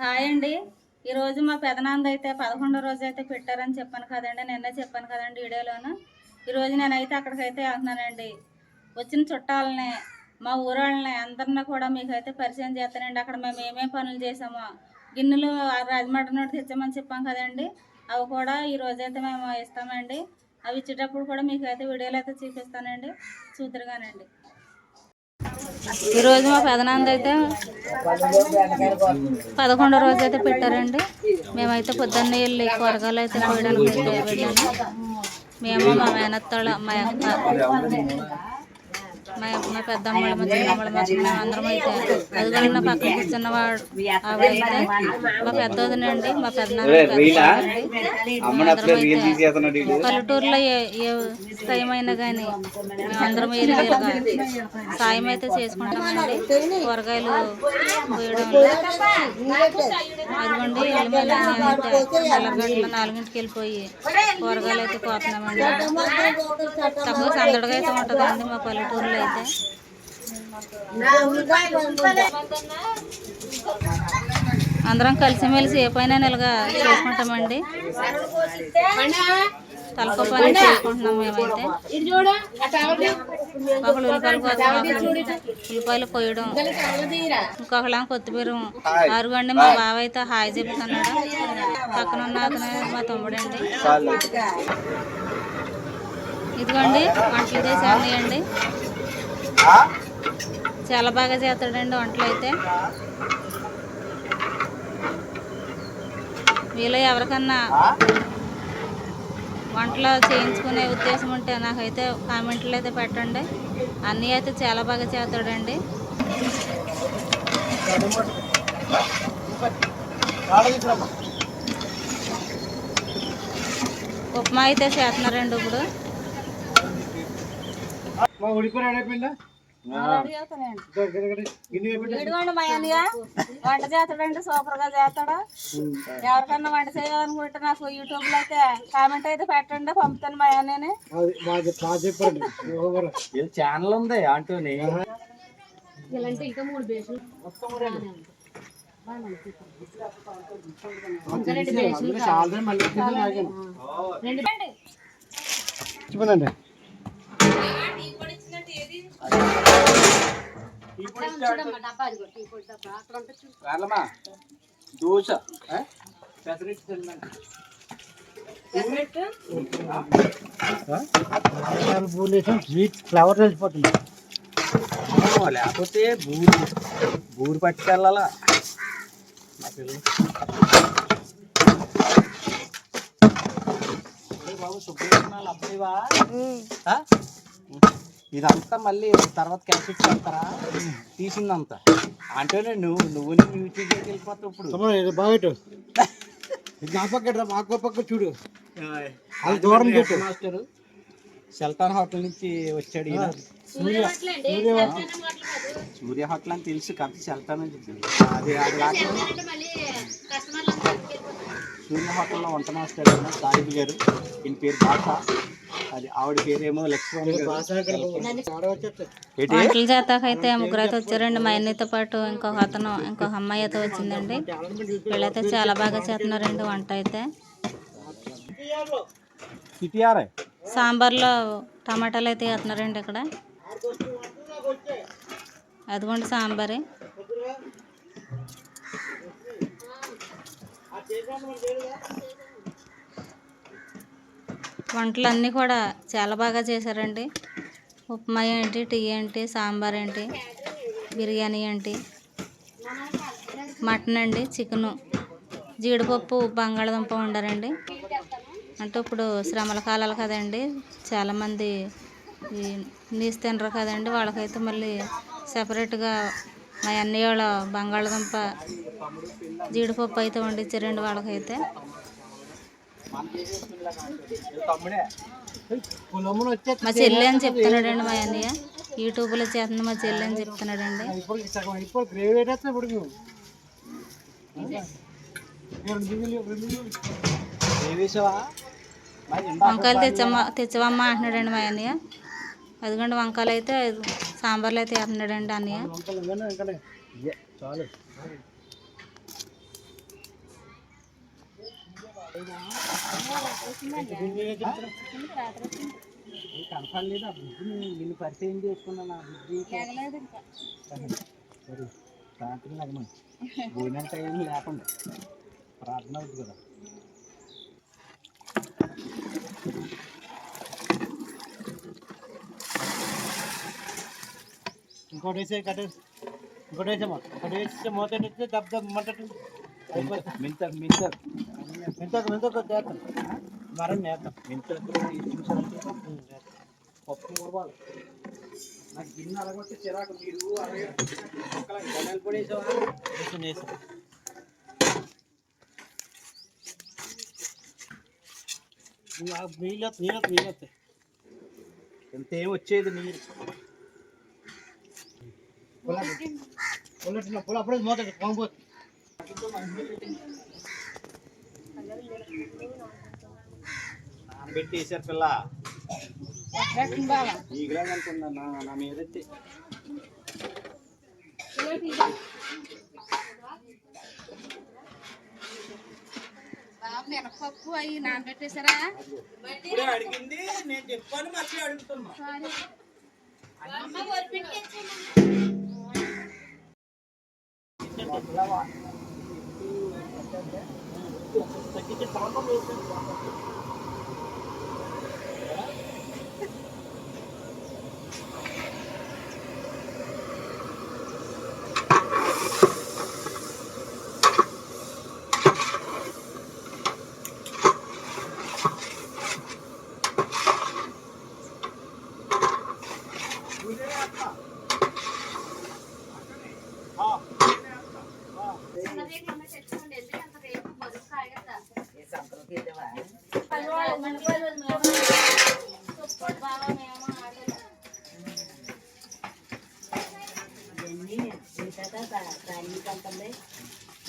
Hi అండి. ఈరోజు మా పెదనాంద అయితే పదకొండో రోజు అయితే పెట్టారని చెప్పాను కదండి. నిన్న చెప్పాను కదండి వీడియోలోను. ఈరోజు నేనైతే అక్కడికైతే వెళ్తున్నానండి. వచ్చిన చుట్టాలని మా ఊరోళ్ళని అందరిని కూడా మీకైతే పరిచయం చేస్తానండి. అక్కడ మేము ఏమేమి పనులు చేసామో గిన్నెలు రాజమండ్రి నుండి తెచ్చామని చెప్పాం కదండి. అవి కూడా ఈ రోజైతే మేము ఇస్తామండి. అవి ఇచ్చేటప్పుడు కూడా మీకు అయితే వీడియోలు అయితే చూపిస్తానండి. చూద్దరుగానండి. ఈరోజు మా పెదనాంద అయితే పదకొండో రోజు అయితే పెట్టారండి. మేమైతే పొద్దున్నే వెళ్ళి కూరగాయలు అయితే కోయడానికి వెళ్ళాము. మేము మా మేనత్తాళ్ళ మా మా మా పెద్దమ్మళ్ళ మా చిన్నమ్మళ్ళ మా చిన్న అందరం అయితే అదిగోండి నా పక్కన కూర్చున్న వాడు ఆవిడైతే మా పెద్దోదనండి మా పెద్దనాన్న పల్లెటూరులో ఏ ఏ అయినా కానీ మేమందరం ఏరియాలుగా సాయం అయితే చేసుకుంటామండి. కూరగాయలు పోయడంలో అదిగోండి నాలుగింటికి వెళ్ళిపోయి కూరగాయలు అయితే కోతున్నామండి తక్కువ సందడిగా అయితే ఉంటుందండి మా పల్లెటూరులో అయితే? అందరం కలిసిమెలిసి ఏ పైన ఇలాగా చేసుకుంటామండి? తలకో పని చేసుకుంటున్నాం మేమైతే. ఒకళ్ళు ఉల్లిపాయలు కోసం ఒకళ్ళు ఉల్లిపాయలు కొయ్యడం ఇంకొకళ్ళ కొత్తిమీర అరుగండి మా బావ అయితే హాయ్ చెప్తున్నాడు. పక్కన ఉన్న అతను మా తమ్ముడండి. ఇదిగోండి వంటలు చేసి అన్నయ్యండి చాలా బాగా చేస్తాడండి వంటలు అయితే. మీలో ఎవరికన్నా వంటలు చేయించుకునే ఉద్దేశం ఉంటే నాకైతే కామెంట్లు అయితే పెట్టండి. అన్నీ అయితే చాలా బాగా చేస్తాడండి. ఉప్మా అయితే చేస్తున్నారండి ఇప్పుడు. వంట చేస్తాడండి సూపర్గా చేస్తాడు. ఎవరికన్నా వంట చేయాలనుకుంటే నాకు యూట్యూబ్లో అయితే కామెంట్ అయితే పెట్టండి పంపుతాను మా ఛానల్ ఉంది చాలా మళ్ళీ తిని ఆగాను. చెప్పండి వెళ్ళమా దోశ ఆ? పెసరట్టు తినమంటే. పూలు వేసాం స్వీట్ ఫ్లవర్ తెలిసిపోతుంది ఓ, లేకపోతే బూరు బూరు పట్టుకెళ్ళాలా మా పిల్లలు ఒరేయ్ బాబు సుబ్బయ్య అబ్బాయివా ఆ? ఇదంతా మళ్ళీ తర్వాత క్యాసెట్ పెడతారా తీసిందంతా. అంటే నువ్వు నువ్వు నీ యూట్యూబ్లోకి వెళ్ళిపోతావు ఇప్పుడు. బాగా పెట్టు. ఇది నా పక్క రా, మా అక్క పక్క చూడు. అది దూరం పెట్టు. మాస్టర్ సెల్తాన్ హోటల్ నుంచి వచ్చాడు సూర్య. సూర్య సూర్య హోటల్ అని తెలుసు కాబట్టి సెల్తాన్ అని చెప్పింది అది అది సూర్య హోటల్లో వంట మాస్టర్ సాహిబ్ గారు. ఈయన పేరు భాష అది ఆవిడ పేరేమో చేతాకైతే ముగ్గురు అయితే వచ్చారండి. మా అన్నయ్యతో పాటు ఇంకొక అతను ఇంకొక అమ్మాయి అయితే వచ్చిందండి. వీళ్ళైతే చాలా బాగా చేస్తున్నారండి వంట అయితే. సాంబార్లో టమాటాలు అయితే వేస్తున్నారండి ఇక్కడ. అదిగోండి సాంబారే. అన్నీ కూడా చాలా బాగా చేశారండి. ఉప్మా ఏంటి టీ ఏంటి సాంబార్ ఏంటి బిర్యానీ ఏంటి మటన్ అండి చికెను జీడిపప్పు బంగాళదుంప వండారండి. అంటే ఇప్పుడు శ్రమల కాలాలు కదండి చాలామంది ఈ తినరు కదండి వాళ్ళకైతే మళ్ళీ సపరేట్గా మా అన్నయ్య వాళ్ళ బంగాళదుంప జీడిపప్పు అయితే వండించారండి వాళ్ళకైతే. మా చెల్లి అని చెప్తున్నాడండి మా అన్నయ్య. యూట్యూబ్లో చేస్తుంది మా చెల్లి అని చెప్తున్నాడండి. వంకాయలు తెచ్చమ్మా తెచ్చవమ్మా అంటున్నాడండి మా అన్నయ్య. అదిగోండి వంకాయలు అయితే సాంబార్లు అయితే వేస్తున్నాడండి అన్నయ్య వంకలు ఇవన్నీ వంకలే ఇయ్యే, చాలు కనపడలేదు ఆ బుద్ధి నిన్ను పరిచయం చేసుకున్నాను ఆ బుద్ధి సరే రాత్రి లగ్నం భోజనం టైం లేకుండా ప్రార్థన అవుతుంది కదా ఇంకోటి వేసే కట్టే ఇంకోటి వేసే ఒకటి వేస్తే మూత దబ్ దబ్ మంట మింత మింత. మెంతకు మెంతకు చేస్తాం మరం నేస్తాం మింత పప్పు కూరవాలి నాకు గిన్నె అలగొట్టి చిరాకు మీరు అలాగే ధనియాల పొడి వేసావా వేసాం వేసాం నీళ్ళు వస్తాయి, నీళ్ళు వస్తాయి, నీళ్ళు వస్తాయి ఎంత ఏం వచ్చేది నీరు పొల్లటి పొల అప్పుడే మూత పంపు వేసారు పిల్ల. ఈగలా అనుకున్నా నా మీద. మినపప్పు అవి నానబెట్టేశారా అడిగింది నేను చెప్పాను మళ్ళీ అడుగుతున్నా.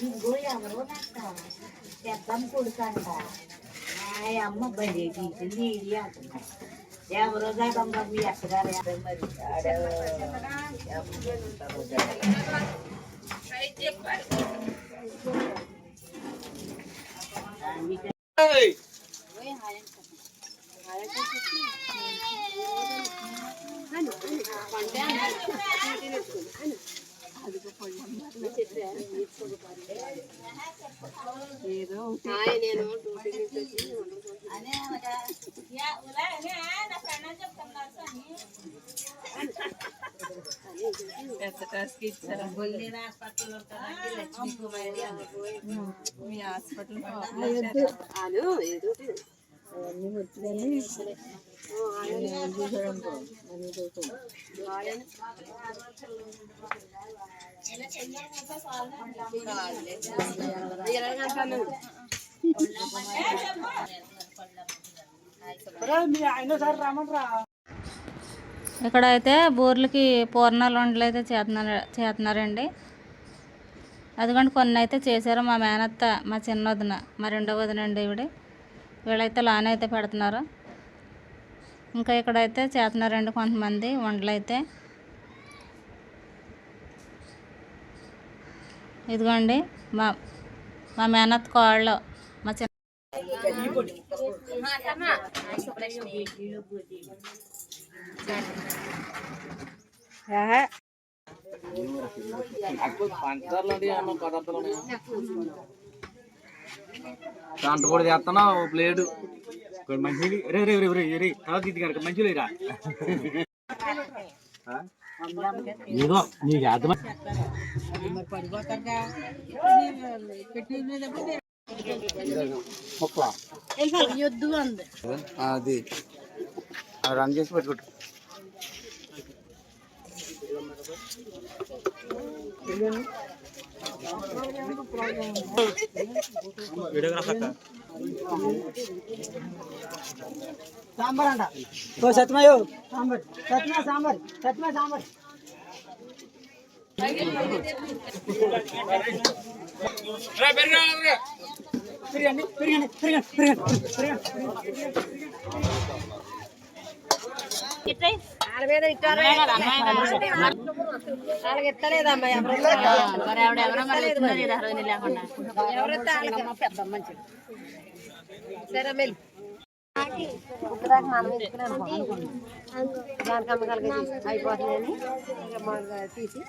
ఇంకో ఎవరో నాకు పెద్దమ్మ కొడుకంట ఆ అమ్మ బడి తీసింది ఇది అంటున్నా ఎవరో కాదమ్మ మీ అత్తగారు ఎవరో మరి ఇక్కడ అయితే బూర్లకి పూర్ణాలు వంటలు అయితే చేస్తున్నారు చేస్తున్నారండి అదిగోండి కొన్ని అయితే చేశారు మా మేనత్త మా చిన్న వదిన మా రెండో వదిన అండి ఇవిడ వీళ్ళైతే లాన్ అయితే పెడుతున్నారు. ఇంకా ఇక్కడైతే చేస్తున్నారండి కొంతమంది వంటలు అయితే ఇదిగోండి మా మా మేనత్త కోళ్ళు మా చిన్న దాంట్లో కూడా చేస్తాను ప్లేట్. మంచి రే రే రే రే రే తర్వాత ఇది కనుక మంచి లేరా? ఏదో నీకు అర్థమై అది. అది రన్ చేసి పెట్టుకుంటు. సాంబార్ అంట. ఓ సత్యమయ్యో. సాంబార్. సత్యమే సాంబార్? సత్యమే సాంబార్. పెరగండి పెరగండి పెరగండి పెరగండి పెరగండి సరే మెల్లి. మనం దానికి అమ్మకాలకి అయిపోతుందని ఇంకా మాకు తీసి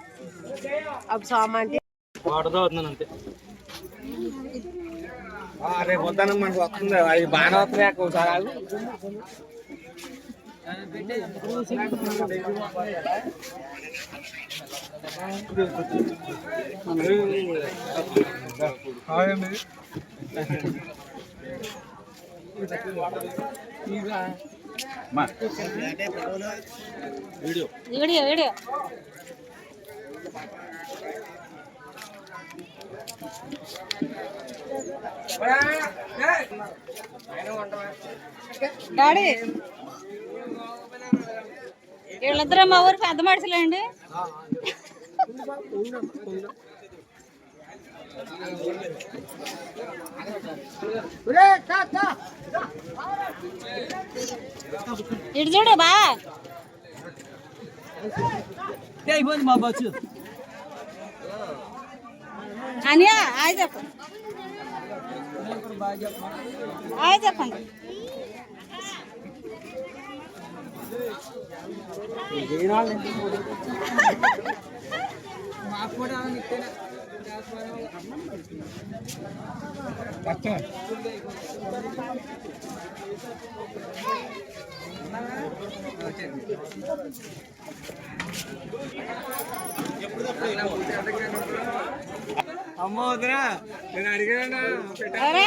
అప్పుడు సోమ అంటే రేపు వద్దాను మనకు వస్తుంది అవి బాగానే వస్తున్నాయి ఒకసారి ఆగు. Video video. డాడీ. వీళ్ళిద్దరూ మా ఊరు పెద్ద మనుషులండి. ఇటు చూడు బా. అనియా హాయ్ చెప్పు. హాయ్ చెప్పండి అమ్మ వదినా నేను అడిగాను? అరే.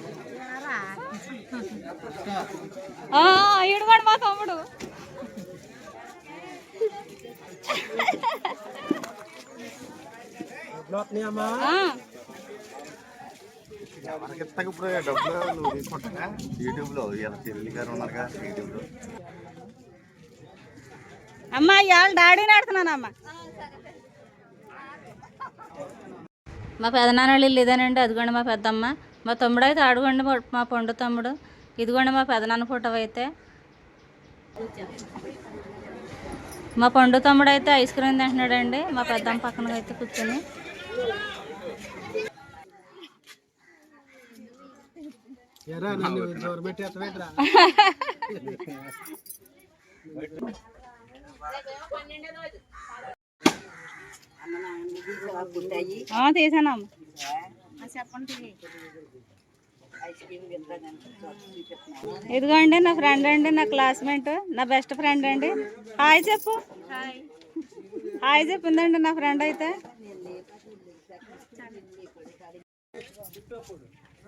కూడా మా తమ్ముడు. ఆ, మనకి ఇప్పుడు డబ్బులు నువ్వు తీసుకుంటా యూట్యూబ్లో ఇలా చెల్లి గారు ఉన్నారుగా యూట్యూబ్లో అమ్మా ఇవాళ డాడీని ఆడుతున్నానమ్మా. మా పెదనాన్న ఇల్లు ఇదేనండి అదిగోండి మా పెద్దమ్మ. మా తమ్ముడు అయితే అడుగండి మా- పండు తమ్ముడు. ఇదిగోండి మా పెదనాన్న ఫోటో అయితే. మా పండు తమ్ముడు అయితే ఐస్ క్రీమ్ తింటున్నాడండి. మా పెద్దమ్మ పక్కన అయితే కూర్చొని తీసానమ్మ తింటాను ఇదిగోండి నా ఫ్రెండ్ అండి నా క్లాస్మేట్ నా బెస్ట్ ఫ్రెండ్ అండి. హాయ్ చెప్పు. హాయ్ చెప్పిందండి నా ఫ్రెండ్ అయితే.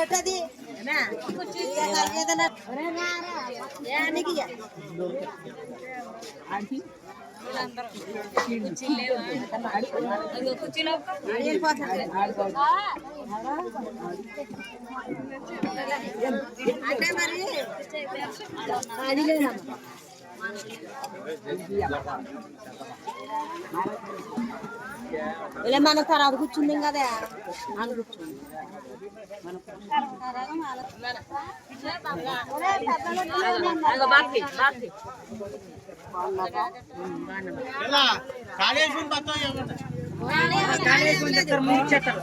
এটা দি అంటే మరి అది లేదమ్మా ఇలా మన తర్వాత కూర్చుంది కదా అని కూర్చుంది కాళేశ్వరం దగ్గర ముందు ఇచ్చేస్తారు